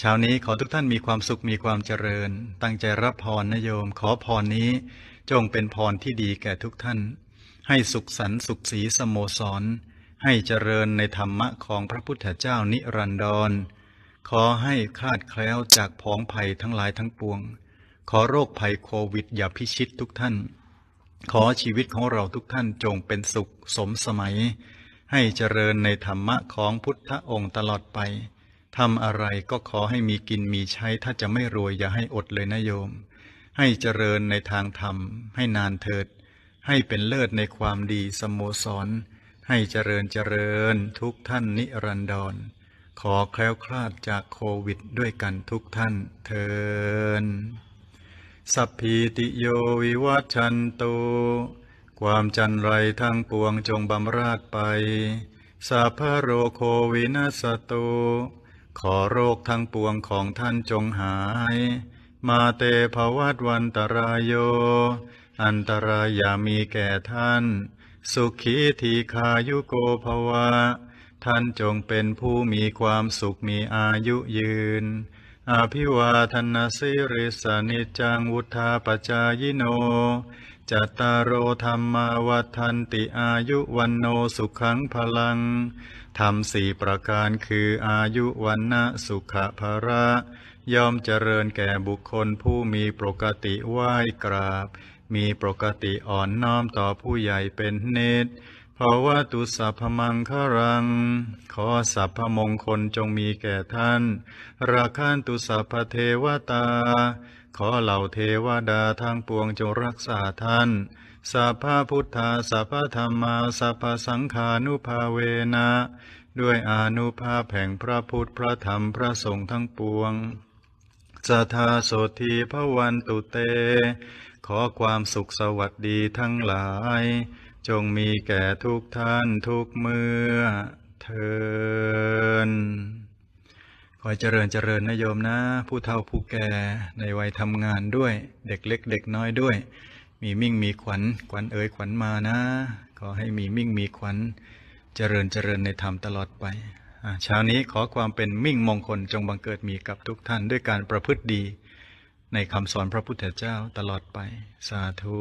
เช้านี้ขอทุกท่านมีความสุขมีความเจริญ ตั้งใจรับพรนะโยม ขอพรนี้ จงเป็นพรที่ดีแก่ทุกท่าน ให้สุขสันต์สุขสีสโมสร ให้เจริญในธรรมะของพระพุทธเจ้านิรันดร ขอให้คลาดแคล้วจากผองภัยทั้งหลายทั้งปวง ขอโรคภัยโควิดอย่าพิชิตทุกท่าน ขอชีวิตของเราทุกท่านจงเป็นสุขสมสมัย ให้เจริญในธรรมะของพุทธองค์ตลอดไป ทำอะไรก็ขอให้มีกินมีใช้ ถ้าจะไม่รวยอย่าให้อดเลยนะโยม ให้เจริญในทางธรรม ให้นานเถิด ให้เป็นเลิศในความดีสโมสร ให้เจริญเจริญทุกท่านนิรันดร ขอแคล้วคลาดจากโควิดด้วยกันทุกท่านเทินสัพพีติโยวิวัชชันตุความจันไรทั้งปวงจงบำราดไปสัพพะโรโควินัสตุ ขอโรคทั้งปวงของท่านจงหาย มาเตภวัตวันตรายโย อันตรายอย่ามีแก่ท่าน สุขีทีคายุโกภวะ ท่านจงเป็นผู้มีความสุขมีอายุยืน อภิวาทนาสิริสนิจจังวุธาปจายโน จัตตารโอธรรมาวัฏันติอายุวันโนสุขังพลัง ทำสี่ประการคืออายุวันนะสุขภาระ ย่อมเจริญแก่บุคคลผู้มีปกติไหว้กราบ มีปกติอ่อนน้อมต่อผู้ใหญ่เป็นเนตรภาวะตุสัพพมังครัง ขอสัพพมงคลจงมีแก่ท่าน ราคันตุสัพพเทวตา ขอเหล่าเทวดาทางปวงจงรักษาท่าน สัพพพุทธาสัพพธรรมาสัพพสังขานุภาเวนะ ด้วยอนุภาพแห่งพระพุทธพระธรรมพระสงฆ์ทั้งปวงสัทธาโสธีพระวันตุเต ขอความสุขสวัสดีทั้งหลาย จงมีแก่ทุกท่านทุกเมื่อเทิน ขอเจริญเจริญนะโยมนะ ผู้เฒ่าผู้แก่ในวัยทำงานด้วย เด็กเล็กเด็กน้อยด้วย มีมิ่งมีขวัญขวัญเอ๋ยขวัญมานะ ขอให้มีมิ่งมีขวัญ เจริญเจริญในธรรมตลอดไปเช้านี้ขอความเป็นมิ่งมงคลจงบังเกิดมีกับทุกท่านด้วยการประพฤติดี ในคำสอนพระพุทธเจ้าตลอดไป สาธุ